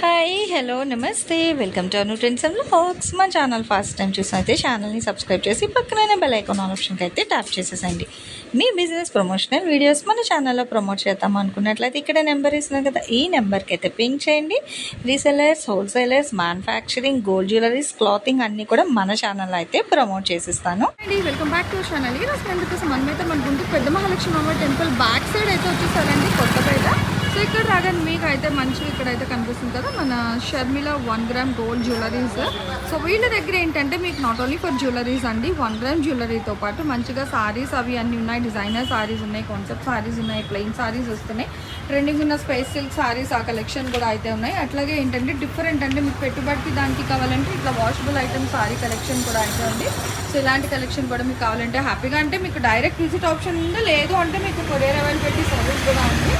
Hi hello నమస్తే welcome to Anu trends and facts మా channel first time చూసినైతే ఛానల్ని సబ్స్క్రైబ్ చేసి పక్కనే బెల్ ఐకాన్ ఆప్షన్కి అయితే ట్యాప్ చేసేసండి మీ బిజినెస్ ప్రమోషనల్ వీడియోస్ మన ఛానల్లో ప్రమోట్ చేద్దాం అనుకున్నట్లయితే ఇక్కడ నెంబర్ ఇస్తున్నాం కదా ఈ నెంబర్కి అయితే పింక్ చేయండి. Resellers wholesalers manufacturing gold jewelleries clothing అన్నీ కూడా మన ఛానల్లో అయితే ప్రమోట్ చేసిస్తాను. అండి వెల్కమ్ బ్యాక్ టు ఛానల్ ఈ రోజు ఎందుకోసం మనమైతే మన గుంటూరు పెద్ద మహాలక్ష్మి అమ్మ టెంపుల్ బ్యాక్ సైడ్ అయితే వచ్చేసారండి కొత్తపేట. సో ఇక్కడ రాగానే మీకు అయితే మంచిగా ఇక్కడ అయితే కనిపిస్తుంది కదా. మన Sharmila one gram gold jewelleries so వీళ్ళ దగ్గర ఏంటంటే మీకు నాట్ ఓన్లీ ఫర్ జ్యువెలరీస్ అండి వన్ గ్రామ్ జ్యువెలరీతో పాటు మంచిగా సారీస్ అవి అన్నీ ఉన్నాయి. డిజైనర్ సారీస్ ఉన్నాయి కాన్సెప్ట్ సారీస్ ఉన్నాయి ప్లెయిన్ సారీస్ వస్తున్నాయి. ట్రెండింగ్ ఉన్న స్పైస్ సిల్క్ సారీస్ ఆ కలెక్షన్ కూడా అయితే ఉన్నాయి. అట్లాగే ఏంటంటే డిఫరెంట్ అంటే మీకు పెట్టుబడికి దానికి కావాలంటే ఇట్లా వాషబుల్ ఐటమ్ సారీ కలెక్షన్ కూడా అయితే ఉంది. సో ఇలాంటి కలెక్షన్ కూడా మీకు కావాలంటే హ్యాపీగా అంటే మీకు డైరెక్ట్ విజిట్ ఆప్షన్ ఉందా? లేదు అంటే మీకు కొరియర్ అవైలబిలిటీ సర్వీస్ కూడా ఉంది.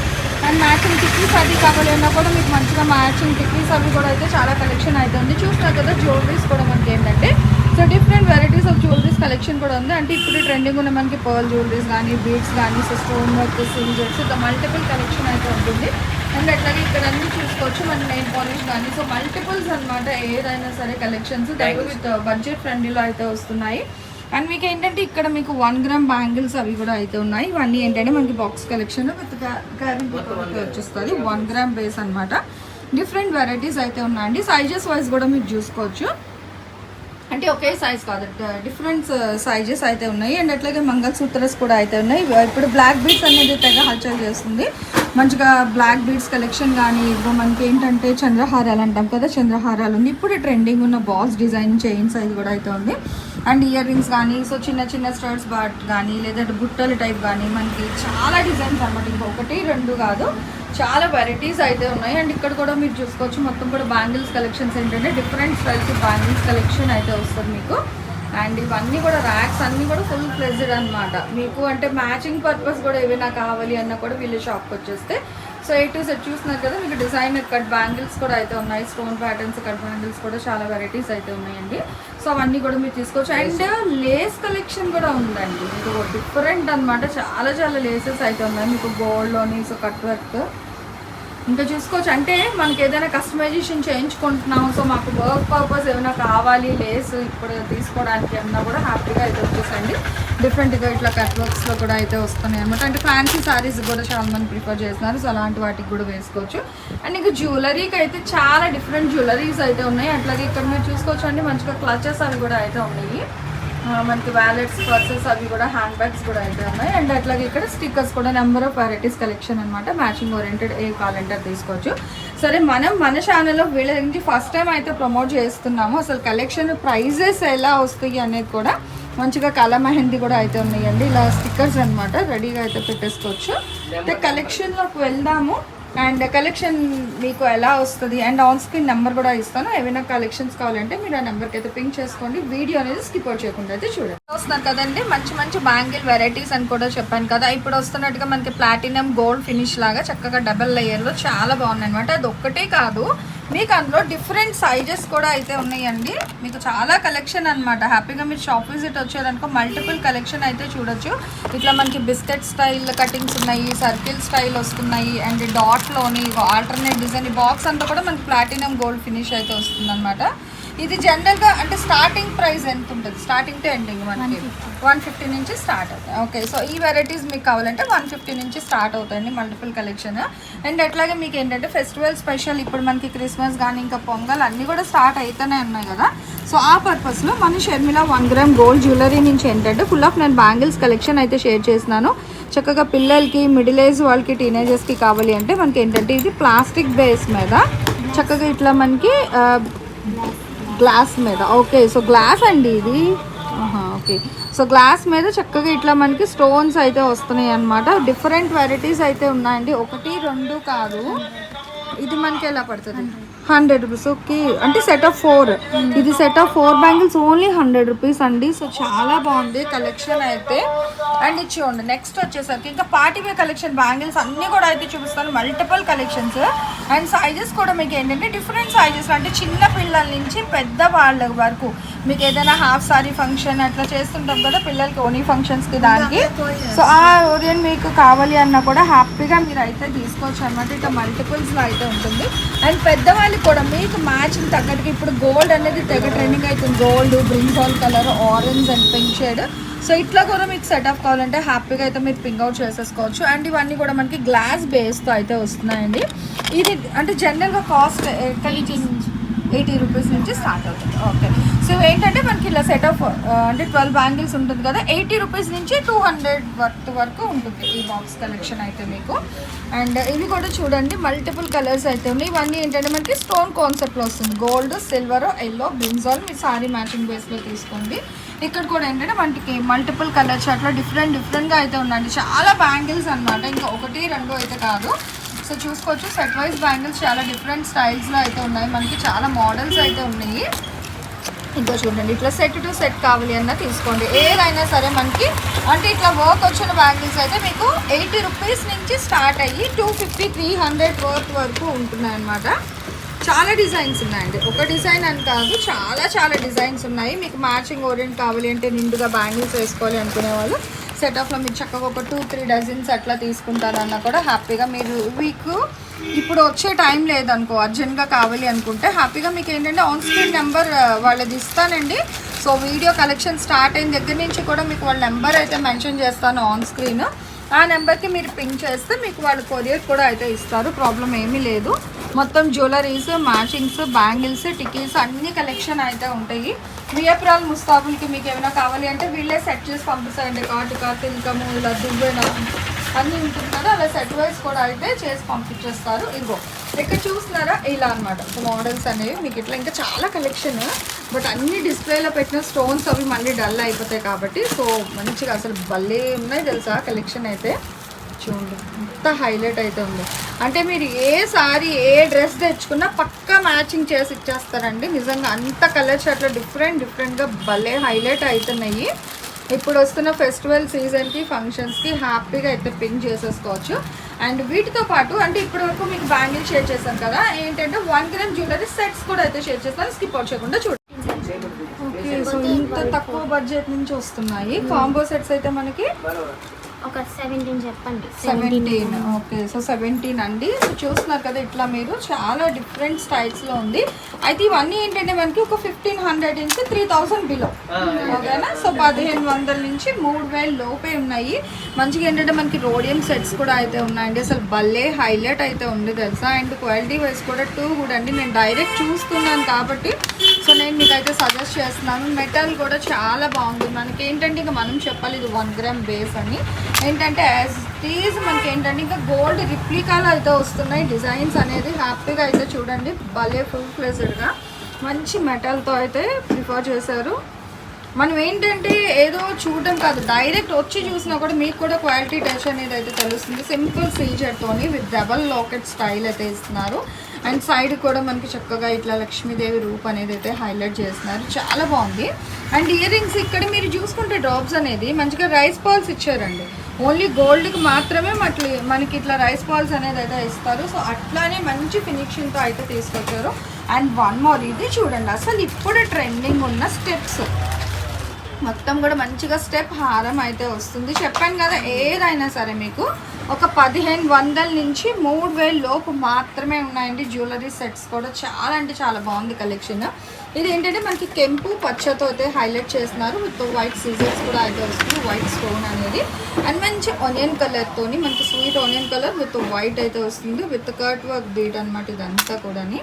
అండ్ మ్యాచింగ్ టిక్కీస్ అది కావాలన్నా కూడా మీకు మంచిగా మ్యాచింగ్ టిక్కీస్ అవి కూడా అయితే చాలా కలెక్షన్ అయితే ఉంది చూసినా కదా జ్యువెలరీస్ కూడా మనకి ఏంటంటే so different varieties of jewelleries collection కూడా ఉంది. అంటే ఇప్పుడు ట్రెండింగ్ ఉన్న మనకి పర్ల్ జ్యువెలరీస్ కానీ బీడ్స్ కానీ సో స్టోన్ వర్క్ సింజర్స్ ఇట్లా మల్టిపుల్ కలెక్షన్ అయితే ఉంటుంది. అండ్ అట్లాగే ఇక్కడ అన్ని చూసుకోవచ్చు మన నెయిల్ పాలిష్ కానీ సో మల్టిపుల్స్ అన్నమాట ఏదైనా సరే కలెక్షన్స్ దగ్గర విత్ బడ్జెట్ ఫ్రెండ్లీలో అయితే వస్తున్నాయి. అండ్ మీకు ఏంటంటే ఇక్కడ మీకు వన్ గ్రామ్ బ్యాంగిల్స్ అవి కూడా అయితే ఉన్నాయి. ఇవన్నీ ఏంటంటే మనకి బాక్స్ కలెక్షన్ విత్ గ్యారెంటీ వచ్చేస్తుంది. వన్ గ్రామ్ బేస్ అన్నమాట. డిఫరెంట్ వెరైటీస్ అయితే ఉన్నాయండి. సైజెస్ వైజ్ కూడా మీరు చూసుకోవచ్చు. అంటే ఒకే సైజ్ కాదు డిఫరెంట్ సైజెస్ uh, అయితే ఉన్నాయి. అండ్ అట్లాగే మంగళసూత్రస్ కూడా అయితే ఉన్నాయి. ఇప్పుడు బ్లాక్ బీడ్స్ అనేది తెగ హల్చల్ చేస్తుంది. మంచిగా బ్లాక్ బీడ్స్ కలెక్షన్ కానీ ఇప్పుడు మనకి ఏంటంటే చంద్రహారాలు అంటాం కదా చంద్రహారాలు ఉంది ఇప్పుడు ట్రెండింగ్ ఉన్న బాస్ డిజైన్ చైన్స్ అది కూడా అయితే ఉంది. అండ్ ఇయర్ రింగ్స్ కానీ సో చిన్న చిన్న స్టర్స్ బాట్ కానీ లేదంటే బుట్టలు టైప్ కానీ మనకి చాలా డిజైన్స్ అనమాట ఇంకొకటి రెండు కాదు. చాలా వెరైటీస్ అయితే ఉన్నాయి. అండ్ ఇక్కడ కూడా మీరు చూసుకోవచ్చు మొత్తం కూడా బ్యాంగిల్స్ కలెక్షన్స్ ఏంటంటే డిఫరెంట్ స్టైల్స్ బ్యాంగిల్స్ కలెక్షన్ అయితే వస్తుంది మీకు. అండ్ ఇవన్నీ కూడా ర్యాక్స్ అన్నీ కూడా ఫుల్ ఫ్లెజ్డ్ అనమాట మీకు అంటే మ్యాచింగ్ పర్పస్ కూడా ఏమైనా కావాలి అన్నా కూడా వీళ్ళ షాప్కి వచ్చేస్తే సో ఏ టు సెట్ చూస్తున్నారు కదా మీకు డిజైనర్ కట్ బ్యాంగిల్స్ కూడా అయితే ఉన్నాయి. స్టోన్ ప్యాటర్న్స్ కట్ బ్యాంగిల్స్ కూడా చాలా వెరైటీస్ అయితే ఉన్నాయండి. సో అవన్నీ కూడా మీరు తీసుకోవచ్చు. అండ్ లేస్ కలెక్షన్ కూడా ఉందండి. మీకు డిఫరెంట్ అన్నమాట. చాలా చాలా లేసెస్ అయితే ఉన్నాయి. మీకు గోల్డ్లోని సో కట్ వర్క్ ఇంకా చూసుకోవచ్చు. అంటే మనకి ఏదైనా కస్టమైజేషన్ చేయించుకుంటున్నాం. సో మాకు వర్క్ పర్పస్ ఏమైనా కావాలి లేస్ ఇప్పుడు తీసుకోవడానికి ఏమన్నా కూడా హ్యాపీగా అయితే వచ్చేసండి. డిఫరెంట్గా ఇట్లా కట్ వర్క్స్లో కూడా అయితే వస్తున్నాయి అనమాట అంటే ఫ్యాన్సీ సారీస్ కూడా చాలా మంది ప్రిఫర్ చేస్తున్నారు. సో అలాంటి వాటికి కూడా వేసుకోవచ్చు. అండ్ ఇంకా జ్యువెలరీకి అయితే చాలా డిఫరెంట్ జ్యువెలరీస్ అయితే ఉన్నాయి. అట్లాగే ఇక్కడ మీరు చూసుకోవచ్చు అండి మంచిగా క్లచెస్ అవి కూడా అయితే ఉన్నాయి. మనకి వ్యాలెట్స్ పర్సెస్ అవి కూడా హ్యాండ్ బ్యాగ్స్ కూడా అయితే ఉన్నాయి. అండ్ అట్లాగే ఇక్కడ స్టిక్కర్స్ కూడా నెంబర్ ఆఫ్ వెరైటీస్ కలెక్షన్ అనమాట మ్యాచింగ్ ఓరియంటెడ్ ఏ కావాలంటే తీసుకోవచ్చు. సరే మనం మన ఛానల్లో వీళ్ళ ఫస్ట్ టైం అయితే ప్రమోట్ చేస్తున్నాము. అసలు కలెక్షన్ ప్రైజెస్ ఎలా వస్తాయి అనేది కూడా మంచిగా కళ మెహందీ కూడా అయితే ఉన్నాయండి. ఇలా స్టిక్కర్స్ అనమాట రెడీగా అయితే పెట్టేసుకోవచ్చు. అయితే కలెక్షన్లోకి వెళ్దాము. అండ్ కలెక్షన్ మీకు ఎలా వస్తుంది? అండ్ ఆన్ స్క్రీన్ నెంబర్ కూడా ఇస్తాను. ఏమైనా కలెక్షన్స్ కావాలంటే మీరు ఆ నెంబర్కి అయితే పింక్ చేసుకోండి. వీడియో అనేది స్కిప్ అవుట్ చేయకుండా అయితే చూడండి. వస్తున్నారు కదండి మంచి మంచి బ్యాంగిల్ వెరైటీస్ అని కూడా చెప్పాను కదా. ఇప్పుడు వస్తున్నట్టుగా మనకి ప్లాటినం గోల్డ్ ఫినిష్ లాగా చక్కగా డబల్ లేయర్లో చాలా బాగున్నాయి అనమాట అది ఒక్కటే కాదు మీకు అందులో డిఫరెంట్ సైజెస్ కూడా అయితే ఉన్నాయండి. మీకు చాలా కలెక్షన్ అన్నమాట. హ్యాపీగా మీరు షాప్ విజిట్ వచ్చారనుకో మల్టిపుల్ కలెక్షన్ అయితే చూడొచ్చు. ఇట్లా మనకి బిస్కెట్ స్టైల్ కటింగ్స్ ఉన్నాయి సర్కిల్ స్టైల్ వస్తున్నాయి అండ్ డాట్లోని ఆల్టర్నేట్ డిజైన్ ఈ బాక్స్ అంతా కూడా మనకి ప్లాటినం గోల్డ్ ఫినిష్ అయితే వస్తుంది ఇది జనరల్గా అంటే స్టార్టింగ్ ప్రైస్ ఎంత ఉంటుంది? స్టార్టింగ్ టు ఎండింగ్ మనకి. వన్ ఫిఫ్టీ నుంచి స్టార్ట్ అవుతాయి. ఓకే సో ఈ వెరైటీస్ మీకు కావాలంటే వన్ ఫిఫ్టీ నుంచి స్టార్ట్ అవుతాయండి మల్టిపుల్ కలెక్షన్ అండ్ అట్లాగే మీకు ఏంటంటే ఫెస్టివల్ స్పెషల్ ఇప్పుడు మనకి క్రిస్మస్ కానీ ఇంకా పొంగల్ అన్నీ కూడా స్టార్ట్ అవుతూనే ఉన్నాయి కదా. సో ఆ పర్పస్లో మన Sharmila one gram gold jewellery నుంచి ఏంటంటే ఫుల్ ఆఫ్ నేను బ్యాంగిల్స్ కలెక్షన్ అయితే షేర్ చేస్తున్నాను. చక్కగా పిల్లలకి మిడిల్ ఏజ్ వాళ్ళకి టీనేజర్స్కి కావాలి అంటే మనకి ఏంటంటే ఇది ప్లాస్టిక్ బేస్ మీద చక్కగా ఇట్లా మనకి గ్లాస్ మీద. ఓకే సో గ్లాస్ అండి ఇది. ఓకే. సో గ్లాస్ మీద చక్కగా ఇట్లా మనకి స్టోన్స్ అయితే వస్తున్నాయి అన్నమాట. డిఫరెంట్ వెరైటీస్ అయితే ఉన్నాయండి. ఒకటి రెండు కాదు. ఇది మనకి ఎలా పడుతుంది? Hundred rupees. ఓకే. అంటే సెట్ ఆఫ్ ఫోర్ ఇది set of four bangles only hundred rupees అండి. సో చాలా బాగుంది కలెక్షన్ అయితే. అండ్ ఇది చూడండి నెక్స్ట్ వచ్చేసరికి ఇంకా పార్టీవే కలెక్షన్ బ్యాంగిల్స్ అన్నీ కూడా అయితే చూపిస్తాను. మల్టిపుల్ కలెక్షన్స్ అండ్ సైజెస్ కూడా మీకు ఏంటంటే డిఫరెంట్ సైజెస్ అంటే చిన్న పిల్లల నుంచి పెద్ద వాళ్ళ వరకు. మీకు ఏదైనా హాఫ్ సారీ ఫంక్షన్ అట్లా చేస్తుంటాం కదా పిల్లలకి ఓనీ ఫంక్షన్స్కి దానికి. సో ఆ ఓరియన్ మీకు కావాలి అన్నా కూడా హ్యాపీగా మీరు అయితే తీసుకోవచ్చు అనమాట ఇట్లా మల్టిపుల్స్లో అయితే ఉంటుంది. అండ్ పెద్దవాళ్ళకి కూడా మీకు మ్యాచింగ్ తగ్గట్టుగా ఇప్పుడు గోల్డ్ అనేది తెగ ట్రెండింగ్ అవుతుంది. Gold brinjal colour orange and pink shade so ఇట్లా కూడా మీకు సెటప్ కావాలంటే హ్యాపీగా అయితే మీరు పింక్ అవుట్ చేసేసుకోవచ్చు. అండ్ ఇవన్నీ కూడా మనకి గ్లాస్ బేస్తో అయితే వస్తున్నాయండి. ఇది అంటే జనరల్గా కాస్ట్ ఎక్కడి నుంచి ఎయిటీ రూపీస్ నుంచి స్టార్ట్ అవుతుంది. ఓకే సో ఏంటంటే మనకి ఇలా సెట్ ఆఫ్ uh, అంటే ట్వెల్వ్ బ్యాంగిల్స్ ఉంటుంది కదా ఎయిటీ రూపీస్ నుంచి టూ హండ్రెడ్ వర్త్ వరకు ఉంటుంది ఈ బాక్స్ కలెక్షన్ అయితే మీకు. అండ్ ఇవి కూడా చూడండి మల్టిపుల్ కలర్స్ అయితే ఉన్నాయి. ఇవన్నీ ఏంటంటే మనకి స్టోన్ కాన్సెప్ట్లో వస్తుంది. గోల్డ్ సిల్వర్ ఎల్లో బ్రింజాల్ మీ సారీ మ్యాచింగ్ బేస్లో తీసుకోండి. ఇక్కడ కూడా ఏంటంటే మనకి మల్టిపుల్ కలర్స్ అట్లా డిఫరెంట్ డిఫరెంట్గా అయితే ఉన్నాయండి చాలా బ్యాంగిల్స్ అన్నమాట. ఇంకా ఒకటి రెండు అయితే కాదు. సో చూసుకోవచ్చు. సెట్ వైజ్ బ్యాంగిల్స్ చాలా డిఫరెంట్ స్టైల్స్లో అయితే ఉన్నాయి. మనకి చాలా మోడల్స్ అయితే ఉన్నాయి. ఇంకా చూడండి. ఇట్లా సెట్ టు సెట్ కావాలి అన్న తీసుకోండి. ఏదైనా సరే మనకి అంటే ఇట్లా వర్క్ వచ్చిన బ్యాంగిల్స్ అయితే మీకు ఎయిటీ రూపీస్ నుంచి స్టార్ట్ అయ్యి two fifty three hundred worth వరకు ఉంటున్నాయి అన్నమాట. చాలా డిజైన్స్ ఉన్నాయండి. ఒక డిజైన్ అని కాదు చాలా చాలా డిజైన్స్ ఉన్నాయి. మీకు మ్యాచింగ్ ఓరియంట్ కావాలి అంటే నిండుగా బ్యాంగిల్స్ వేసుకోవాలి అనుకునే వాళ్ళు సెట్ ఆఫ్లో మీరు చక్కగా ఒక టూ త్రీ డజన్స్ అట్లా తీసుకుంటారన్నా కూడా హ్యాపీగా మీరు మీకు ఇప్పుడు వచ్చే టైం లేదనుకో అర్జెంట్గా కావాలి అనుకుంటే హ్యాపీగా మీకు ఏంటంటే ఆన్ స్క్రీన్ నెంబర్ వాళ్ళది ఇస్తానండి. సో వీడియో కలెక్షన్ స్టార్ట్ అయిన దగ్గర నుంచి కూడా మీకు వాళ్ళ నెంబర్ అయితే మెన్షన్ చేస్తాను ఆన్ స్క్రీన్ ఆ నెంబర్కి మీరు పింక్ చేస్తే మీకు వాళ్ళు కొరియర్ కూడా అయితే ఇస్తారు ప్రాబ్లం ఏమీ లేదు. మొత్తం జ్యువెలరీస్ మ్యాచింగ్స్ బ్యాంగిల్స్ టికీస్ అన్ని కలెక్షన్ అయితే ఉంటాయి. వియప్రాల్ ముస్తాబుల్కి మీకు ఏమైనా కావాలి అంటే వీళ్ళే సెట్ చేసి పంపిస్తారండి కాటుక తిల్కము ఇలా దువ్వెన అన్నీ ఉంటుంది కదా అలా సెట్ వైజ్ కూడా అయితే చేసి పంపించేస్తారు. ఇగో ఇక్కడ చూస్తున్నారా? ఇలా అనమాట మోడల్స్ అనేవి మీకు ఇట్లా ఇంకా చాలా కలెక్షన్ బట్ అన్ని డిస్ప్లేలో పెట్టిన స్టోన్స్ అవి మళ్ళీ డల్ అయిపోతాయి కాబట్టి సో మంచిగా అసలు భలే ఉన్నాయి తెలుసా కలెక్షన్ అయితే. చూడండి ఎంత హైలైట్ అయితే ఉంది. అంటే మీరు ఏ సారీ ఏ డ్రెస్ తెచ్చుకున్నా పక్కా మ్యాచింగ్ చేసి ఇచ్చేస్తారండి. నిజంగా అంత కలర్స్ అట్లా డిఫరెంట్ డిఫరెంట్గా భలే హైలైట్ అవుతున్నాయి ఇప్పుడు వస్తున్న ఫెస్టివల్ సీజన్కి ఫంక్షన్స్కి హ్యాపీగా అయితే పింక్ చేసేసుకోవచ్చు. అండ్ వీటితో పాటు అంటే ఇప్పటి వరకు మీకు బ్యాంగిల్ షేర్ చేశాను కదా ఏంటంటే వన్ గ్రామ్ జ్యువెలరీ సెట్స్ కూడా అయితే షేర్ చేస్తాను. స్కిప్ అవుట్ చేయకుండా చూడండి ఓకే సో ఇంత తక్కువ బడ్జెట్ నుంచి వస్తున్నాయి. కాంబో సెట్స్ అయితే మనకి ఒక సెవెంటీన్ చెప్పండి. సెవెంటీన్ ఓకే సో సెవెంటీన్ అండి. సో చూస్తున్నారు కదా ఇట్లా మీరు చాలా డిఫరెంట్ స్టైల్స్లో ఉంది. అయితే ఇవన్నీ ఏంటంటే మనకి ఒక ఫిఫ్టీన్ హండ్రెడ్ నుంచి త్రీ థౌసండ్ బిలో ఓకేనా? సో పదిహేను వందల నుంచి మూడు వేలు లోపే ఉన్నాయి. మంచిగా ఏంటంటే మనకి రోడియం సెట్స్ కూడా అయితే ఉన్నాయండి. అసలు భలే హైలైట్ అయితే ఉంది తెలుసా? అండ్ క్వాలిటీ వైజ్ కూడా టూ కూడా అండి. నేను డైరెక్ట్ చూస్తున్నాను కాబట్టి సో నేను మీకు అయితే సజెస్ట్ చేస్తున్నాను. మెటల్ కూడా చాలా బాగుంది. మనకి ఏంటంటే ఇంకా మనం చెప్పాలి ఇది వన్ గ్రామ్ బేస్ అని. ఏంటంటే యాజ్ ఈజ్ మనకి ఏంటంటే ఇంకా గోల్డ్ రిప్లికాలు అయితే వస్తున్నాయి. డిజైన్స్ అనేది హ్యాపీగా అయితే చూడండి. భలే ఫుల్ ఫ్లెజర్గా మంచి మెటల్తో అయితే ప్రిఫర్ చేశారు. మనం ఏంటంటే ఏదో చూడడం కాదు. డైరెక్ట్ వచ్చి చూసినా కూడా మీకు కూడా క్వాలిటీ టచ్ అనేది అయితే తెలుస్తుంది. సింపుల్ సీజర్తోని విత్ డబల్ లాకెట్ స్టైల్ అయితే ఇస్తున్నారు. అండ్ సైడ్ కూడా మనకి చక్కగా ఇట్లా లక్ష్మీదేవి రూప్ అనేది అయితే హైలైట్ చేస్తున్నారు. చాలా బాగుంది. అండ్ ఇయర్ రింగ్స్ ఇక్కడ మీరు చూసుకుంటే డ్రాప్స్ అనేది మంచిగా రైస్ పాల్స్ ఇచ్చారండి. ఓన్లీ గోల్డ్కి మాత్రమే మట్లి మనకి ఇట్లా రైస్ పాల్స్ అనేది అయితే ఇస్తారు. సో అట్లానే మంచి ఫినిషింగ్తో అయితే తీసుకొచ్చారు. అండ్ వన్ మోర్ ఇది చూడండి. అసలు ఇప్పుడు ట్రెండింగ్ ఉన్న స్టెప్స్. మొత్తం కూడా మంచిగా స్టెప్ హారం అయితే వస్తుంది. చెప్పాను కదా ఏదైనా సరే మీకు ఒక పదిహేను వందల నుంచి మూడు వేల లోపు మాత్రమే ఉన్నాయండి జ్యువెలరీ సెట్స్ కూడా. చాలా అంటే చాలా బాగుంది కలెక్షన్. ఇది ఏంటంటే మనకి కెంపు పచ్చతో అయితే హైలైట్ చేస్తున్నారు. విత్ వైట్ సీజర్స్ కూడా అయితే వస్తుంది వైట్ స్టోన్ అనేది. అండ్ మంచి ఆనియన్ కలర్తోని మనకి sweet onion colour with white అయితే వస్తుంది. విత్ కర్ట్ వర్క్ బీట్ అనమాట ఇదంతా కూడాని.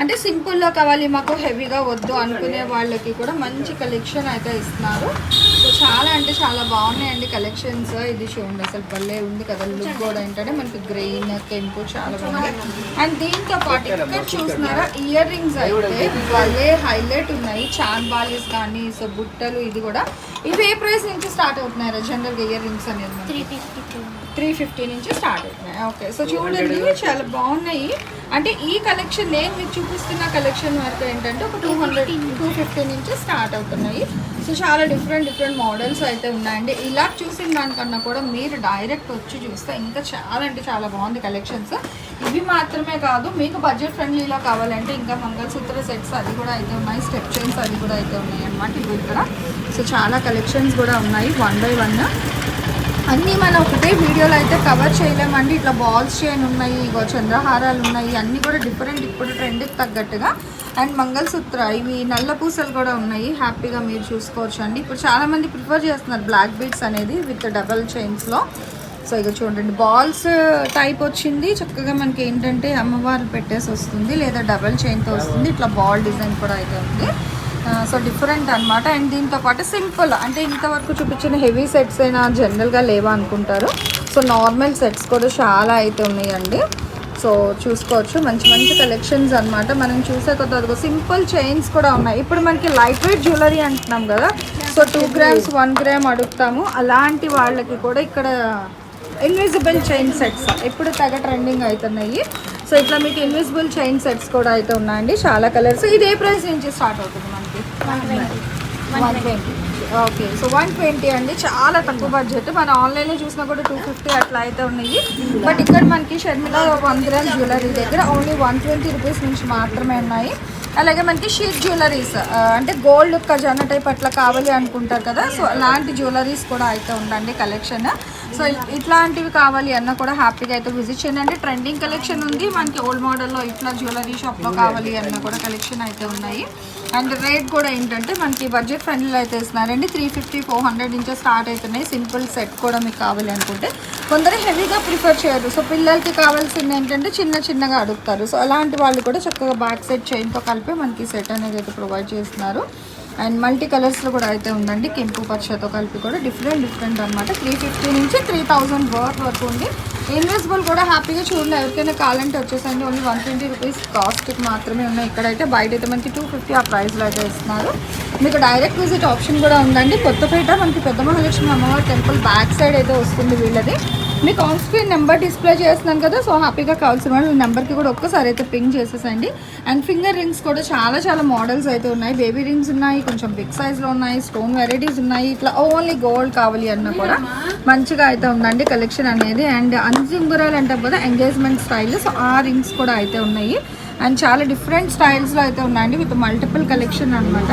అంటే సింపుల్లో కావాలి మాకు హెవీగా వద్దు అనుకునే వాళ్ళకి కూడా మంచి కలెక్షన్ అయితే ఇస్తున్నారు. సో చాలా అంటే చాలా బాగున్నాయండి కలెక్షన్స్ ఇది చూడండి అసలు భలే ఉంది కదా లుక్ కూడా. ఏంటంటే మనకి గ్రెయిన్ కెంపు చాలా బాగుంది. అండ్ దీంతో పాటు ఇక్కడ చూస్తున్నారా ఇయర్ రింగ్స్ అయితే భలే హైలైట్ ఉన్నాయి. చాన్ బాలీస్ కానీ సో బుట్టలు ఇది కూడా. ఇవి ఏ ప్రైస్ నుంచి స్టార్ట్ అవుతున్నారా జనరల్గా ఇయర్ రింగ్స్ అనేది త్రీ ఫిఫ్టీ నుంచి స్టార్ట్ అవుతున్నాయి. ఓకే సో చూడండి చాలా బాగున్నాయి. అంటే ఈ కలెక్షన్ నేను మీకు చూపిస్తున్న కలెక్షన్ వరకు ఏంటంటే ఒక టూ హండ్రెడ్ టూ ఫిఫ్టీ నుంచి. స్టార్ట్ అవుతున్నాయి. సో చాలా డిఫరెంట్ డిఫరెంట్ మోడల్స్ అయితే ఉన్నాయండి. ఇలా చూసిన దానికన్నా కూడా మీరు డైరెక్ట్ వచ్చి చూస్తే ఇంకా చాలా అంటే చాలా బాగుంది కలెక్షన్స్. ఇవి మాత్రమే కాదు మీకు బడ్జెట్ ఫ్రెండ్లీలో కావాలంటే ఇంకా మంగళసూత్ర సెట్స్ అది కూడా అయితే ఉన్నాయి. స్టెప్ చైన్స్ అది కూడా అయితే ఉన్నాయి అనమాట ఇవి ఇక్కడ. సో చాలా కలెక్షన్స్ కూడా ఉన్నాయి వన్ బై వన్ అన్నీ మనం ఒకటే వీడియోలో అయితే కవర్ చేయలేమండి. ఇట్లా బాల్స్ చైన్ ఉన్నాయి ఇగో చంద్రహారాలు ఉన్నాయి అన్నీ కూడా డిఫరెంట్ ఇప్పుడు ట్రెండ్కి తగ్గట్టుగా. అండ్ మంగళసూత్ర ఇవి నల్ల పూసలు కూడా ఉన్నాయి. హ్యాపీగా మీరు చూసుకోవచ్చు అండి. ఇప్పుడు చాలామంది ప్రిఫర్ చేస్తున్నారు బ్లాక్ బీట్స్ అనేది విత్ డబల్ చైన్స్లో సో ఇక చూడండి బాల్స్ టైప్ వచ్చింది. చక్కగా మనకి ఏంటంటే అమ్మవారు పెట్టేసి వస్తుంది లేదా డబల్ చైన్తో వస్తుంది. ఇట్లా బాల్ డిజైన్ కూడా అయితే ఉంది. సో డిఫరెంట్ అన్నమాట. అండ్ దీంతో పాటు సింపుల్ అంటే ఇంతవరకు చూపించిన హెవీ సెట్స్ అయినా జనరల్గా లేవా అనుకుంటారు. సో నార్మల్ సెట్స్ కూడా చాలా అయితే ఉన్నాయండి. సో చూసుకోవచ్చు. మంచి మంచి కలెక్షన్స్ అన్నమాట. మనం చూసే కొత్త అదిగో సింపుల్ చైన్స్ కూడా ఉన్నాయి. ఇప్పుడు మనకి లైట్ వెయిట్ జ్యువెలరీ అంటున్నాం కదా. So two grams one gram అడుగుతాము. అలాంటి వాళ్ళకి కూడా ఇక్కడ ఇన్విజిబుల్ చైన్ సెట్స్ ఇప్పుడు తెగ ట్రెండింగ్ అవుతున్నాయి. సో ఇట్లా మీకు ఇన్విజిబుల్ చైన్ సెట్స్ కూడా అయితే ఉన్నాయండి. చాలా కలర్స్ ఇది ఏ ప్రైస్ నుంచి స్టార్ట్ అవుతుంది one twenty. Okay so one twenty అండి. చాలా తక్కువ బడ్జెట్ మన ఆన్లైన్లో చూసినా కూడా టూ ఫిఫ్టీ అట్లా అయితే ఉన్నాయి. బట్ ఇక్కడ మనకి షర్మిల వన్ గ్రామ్ జ్యువెలరీ దగ్గర ఓన్లీ వన్ ట్వంటీ రూపీస్ నుంచి మాత్రమే ఉన్నాయి. అలాగే మనకి షీట్ జ్యువెలరీస్ అంటే గోల్డ్ ఖజానా టైప్ అట్లా కావాలి అనుకుంటారు కదా సో అలాంటి జ్యువెలరీస్ కూడా అయితే ఉందండి కలెక్షన్ సో ఇట్లాంటివి కావాలి అన్న కూడా హ్యాపీగా అయితే విజిట్ చేయండి. అంటే ట్రెండింగ్ కలెక్షన్ ఉంది మనకి ఓల్డ్ మోడల్లో ఇట్లా జ్యువెలరీ షాప్లో కావాలి అన్న కూడా కలెక్షన్ అయితే ఉన్నాయి. అండ్ రేట్ కూడా ఏంటంటే మనకి బడ్జెట్ ఫ్రెండ్లీ అయితే ఇస్తున్నారండి. త్రీ ఫిఫ్టీ ఫోర్ హండ్రెడ్ నుంచి స్టార్ట్ అవుతున్నాయి. సింపుల్ సెట్ కూడా మీకు కావాలి అనుకుంటే. కొందరు హెవీగా ప్రిఫర్ చేయరు. సో పిల్లలకి కావాల్సింది ఏంటంటే చిన్న చిన్నగా అడుగుతారు. సో అలాంటి వాళ్ళు కూడా చక్కగా బ్యాక్ సెట్ చైన్తో కలిపి మనకి సెట్ అనేది అయితే ప్రొవైడ్ చేస్తున్నారు. అండ్ మల్టీ కలర్స్లో కూడా అయితే ఉందండి. కెంపు పచ్చతో కలిపి కూడా డిఫరెంట్ డిఫరెంట్ అనమాట త్రీ ఫిఫ్టీ నుంచి త్రీ థౌజండ్ వర్త్ వరకు ఉంది. ఇన్వెస్టబుల్ కూడా హ్యాపీగా చూడండి. ఎవరికైనా కావాలంటే వచ్చేసండి. ఓన్లీ వన్ ట్వంటీ రూపీస్ కాస్ట్కి మాత్రమే ఉన్నాయి. ఇక్కడైతే బయట అయితే మనకి టూ ఫిఫ్టీ ఆ ప్రైస్లో అయితే ఇస్తున్నారు. మీకు డైరెక్ట్ విజిట్ ఆప్షన్ కూడా ఉందండి. కొత్తపేట మనకి పెద్ద మహాలక్ష్మి అమ్మవారి టెంపుల్ బ్యాక్ సైడ్ అయితే వస్తుంది వీళ్ళది. మీకు ఆన్ స్క్రీన్ నెంబర్ డిస్ప్లే చేస్తున్నాను కదా సో హ్యాపీగా కావాల్సిన వాళ్ళు నెంబర్కి కూడా ఒక్కసారి అయితే పింక్ చేసేసండి. అండ్ ఫింగర్ రింగ్స్ కూడా చాలా చాలా మోడల్స్ అయితే ఉన్నాయి. బేబీ రింగ్స్ ఉన్నాయి కొంచెం బిగ్ సైజ్లో ఉన్నాయి స్టోన్ వెరైటీస్ ఉన్నాయి. ఇట్లా ఓన్లీ గోల్డ్ కావాలి అన్న కూడా మంచిగా అయితే ఉందండి కలెక్షన్ అనేది. అండ్ అంజుంగురాలు అంటాం కదా ఎంగేజ్మెంట్ స్టైల్ సో ఆ రింగ్స్ కూడా అయితే ఉన్నాయి. అండ్ చాలా డిఫరెంట్ స్టైల్స్లో అయితే ఉన్నాయండి విత్ మల్టిపుల్ కలెక్షన్ అనమాట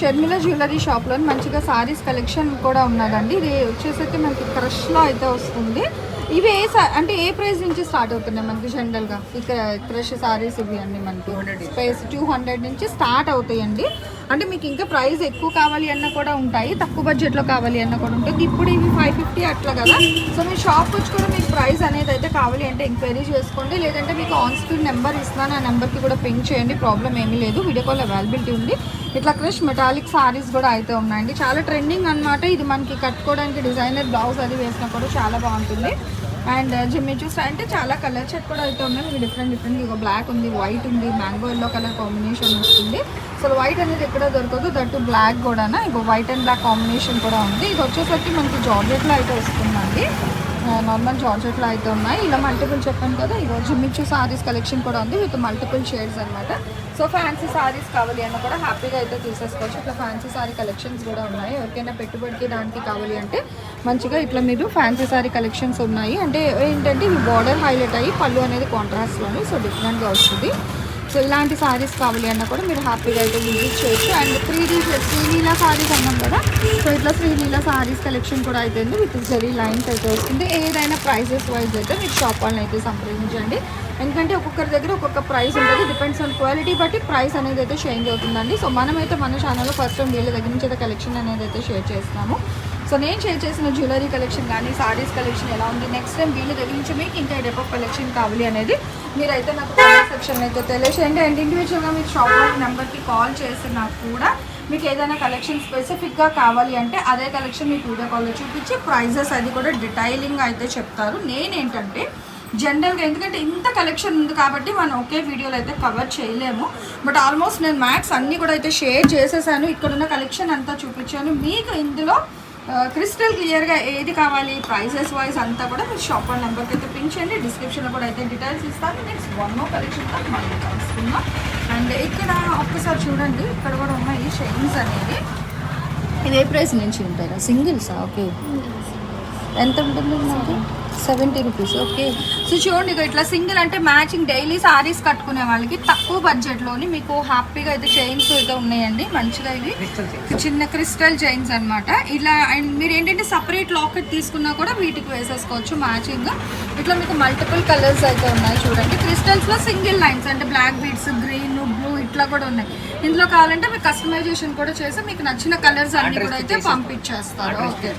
షర్మిల జ్యువెలరీ షాప్లో మంచిగా సారీస్ కలెక్షన్ కూడా ఉన్నదండి. ఇది వచ్చేసరికి మనకి క్రష్లో అయితే వస్తుంది. ఇవి ఏ అంటే ఏ ప్రైస్ నుంచి స్టార్ట్ అవుతున్నాయి మనకి జనరల్గా? ఇక్కడ క్రష్ సారీస్ ఇవి అన్ని మనకి. స్పేస్ టూ హండ్రెడ్ నుంచి స్టార్ట్ అవుతాయండి. అంటే మీకు ఇంకా ప్రైస్ ఎక్కువ కావాలి అన్న కూడా ఉంటాయి తక్కువ బడ్జెట్లో కావాలి అన్న కూడా ఉంటుంది ఇప్పుడు ఇవి ఫైవ్ ఫిఫ్టీ అట్లా కదా. సో మీ షాప్ వచ్చి కూడా మీకు ప్రైస్ అనేది అయితే కావాలి అంటే ఎంక్వైరీ చేసుకోండి. లేదంటే మీకు ఆన్ స్క్రీన్ నెంబర్ ఇస్తాను ఆ నెంబర్కి కూడా పింక్ చేయండి ప్రాబ్లం ఏమీ లేదు. వీడియో కాల్ అవైలబిలిటీ ఉంది. ఇట్లా క్రష్ మెటాలిక్ సారీస్ కూడా అయితే ఉన్నాయండి. చాలా ట్రెండింగ్ అన్నమాట. ఇది మనకి కట్టుకోవడానికి డిజైనర్ బ్లౌజ్ అది వేసినా కూడా చాలా బాగుంటుంది. అండ్ uh, జిమ్మి చూస్ అంటే చాలా కలర్ సెట్ కూడా అయితే ఉన్నాయి. మీకు డిఫరెంట్ డిఫరెంట్ ఇక బ్లాక్ ఉంది వైట్ ఉంది మ్యాంగో ఎల్లో కలర్ కాంబినేషన్ వస్తుంది. సో వైట్ అనేది ఎక్కడ దొరకదు. దట్టు బ్లాక్ కూడా ఇక వైట్ అండ్ బ్లాక్ కాంబినేషన్ కూడా ఉంది. ఇది వచ్చేసరికి మనకి జార్జెట్లో అయితే వస్తుందండి. నార్మల్ జార్జెట్లో అయితే ఉన్నాయి. ఇలా మల్టిపుల్ చెప్పాను కదా ఈరోజు మిచ్చు సారీస్ కలెక్షన్ కూడా ఉంది. విత్ మల్టిపుల్ షేడ్స్ అనమాట సో ఫ్యాన్సీ సారీస్ కావాలి అన్న కూడా హ్యాపీగా అయితే తీసేసుకోవచ్చు. ఇట్లా ఫ్యాన్సీ సారీ కలెక్షన్స్ కూడా ఉన్నాయి. ఎవరికైనా పెట్టుబడికి దానికి కావాలి అంటే మంచిగా ఇట్లా మీరు ఫ్యాన్సీ సారీ కలెక్షన్స్ ఉన్నాయి. అంటే ఏంటంటే ఇవి బార్డర్ హైలైట్ అయ్యి పళ్ళు అనేది కాంట్రాస్ట్లోని సో డిఫరెంట్గా వస్తుంది. సో ఇలాంటి సారీస్ కావాలి అన్న కూడా మీరు హ్యాపీగా అయితే విజిట్ చేయొచ్చు. అండ్ త్రీ శ్రీలీలా సారీస్ అన్నాం కదా సో ఇట్లా శ్రీలీలా సారీస్ కలెక్షన్ కూడా అయితే విత్ జరీ లైన్స్ అయితే వస్తుంది ఏదైనా ప్రైజెస్ వైజ్ అయితే మీరు షాప్ వాళ్ళని అయితే సంప్రదించండి. ఎందుకంటే ఒక్కొక్కరి దగ్గర ఒక్కొక్క ప్రైస్ ఉంటుంది డిపెండ్స్ ఆన్ క్వాలిటీ బట్టి ప్రైస్ అనేది అయితే చేంజ్ అవుతుందండి. సో మనమైతే మన ఛానల్లో ఫస్ట్ టైం వీళ్ళ దగ్గర నుంచి అయితే కలెక్షన్ అనేది అయితే షేర్ చేస్తాము. సో నేను షేర్ చేసిన జ్యువెలరీ కలెక్షన్ కానీ సారీస్ కలెక్షన్ ఎలా ఉంది నెక్స్ట్ టైం వీళ్ళు దగ్గర మీకు ఇంకా డెపో కలెక్షన్ కావాలి అనేది మీరైతే నాకు కామెంట్ సెక్షన్ అయితే తెలియచేయండి. అండ్ ఇండివిజువల్గా మీరు షాప్ నెంబర్కి కాల్ చేసినా కూడా మీకు ఏదైనా కలెక్షన్ స్పెసిఫిక్గా కావాలి అంటే అదే కలెక్షన్ మీకు వీడియో కాల్లో చూపించి ప్రైజెస్ అది కూడా డీటెయిలింగ్ అయితే చెప్తారు. నేనేంటంటే జనరల్గా ఎందుకంటే ఇంత కలెక్షన్ ఉంది కాబట్టి మనం ఒకే వీడియోలో అయితే కవర్ చేయలేము. బట్ ఆల్మోస్ట్ నేను మ్యాక్స్ అన్నీ కూడా అయితే షేర్ చేసేసాను. ఇక్కడున్న కలెక్షన్ అంతా చూపించాను. మీకు ఇందులో క్రిస్టల్ క్లియర్గా ఏది కావాలి ప్రైసెస్ వైజ్ అంతా కూడా మీరు షాప్ వన్ నెంబర్కి అయితే పింక్ చేయండి. డిస్క్రిప్షన్లో కూడా అయితే డీటెయిల్స్ ఇస్తాను. నెక్స్ట్ వన్ మో కలెక్షన్తో మళ్ళీ కలుసుకుందాం. అండ్ ఇక్కడ ఒక్కసారి చూడండి. ఇక్కడ కూడా ఉన్నాయి చైన్స్ అనేది ఇది ఏ ప్రైస్ నుంచి ఉంటారా సింగిల్సా ఓకే ఎంత ఉంటుంది సెవెంటీ రూపీస్ ఓకే సో చూడండి ఇక ఇట్లా సింగిల్ అంటే మ్యాచింగ్ డైలీ సారీస్ కట్టుకునే వాళ్ళకి తక్కువ బడ్జెట్లోని మీకు హ్యాపీగా అయితే చైన్స్ అయితే ఉన్నాయండి. మంచిగా ఇవి. చిన్న క్రిస్టల్ చైన్స్ అన్నమాట. ఇలా అండ్ మీరు ఏంటంటే సపరేట్ లాకెట్ తీసుకున్నా కూడా వీటికి వేసేసుకోవచ్చు మ్యాచింగ్ ఇట్లా మీకు మల్టిపుల్ కలర్స్ అయితే ఉన్నాయి చూడండి. క్రిస్టల్స్లో సింగిల్ లైన్స్ అంటే బ్లాక్ బీడ్స్ గ్రీన్ ఇట్లా కూడా ఉన్నాయి. ఇందులో కావాలంటే మీకు కస్టమైజేషన్ కూడా చేసి మీకు నచ్చిన కలర్స్ అన్ని కూడా అయితే పంపించేస్తారు. ఓకే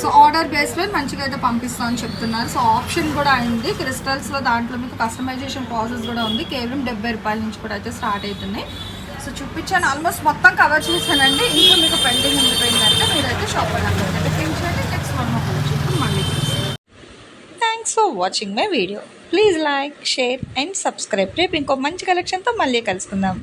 సో ఆర్డర్ బేస్లో మంచిగా అయితే పంపిస్తామని చెప్తున్నారు. సో ఆప్షన్ కూడా అయింది. క్రిస్టల్స్లో దాంట్లో మీకు కస్టమైజేషన్ ప్రాసెస్ కూడా ఉంది. కేవలం డెబ్బై రూపాయల నుంచి కూడా అయితే స్టార్ట్ అవుతున్నాయి. సో చూపించాను. ఆల్మోస్ట్ మొత్తం కవర్ చేశానండి. ఇంకా మీకు పెండింగ్ ఉండిపోయిందంటే మీరైతే షాప్ చేయండి. నెక్స్ట్ వన్ మళ్ళీ. Thanks for watching my video please like share and subscribe రేపు ఇంకో మంచి కలెక్షన్తో మళ్ళీ కలుసుకుందాం.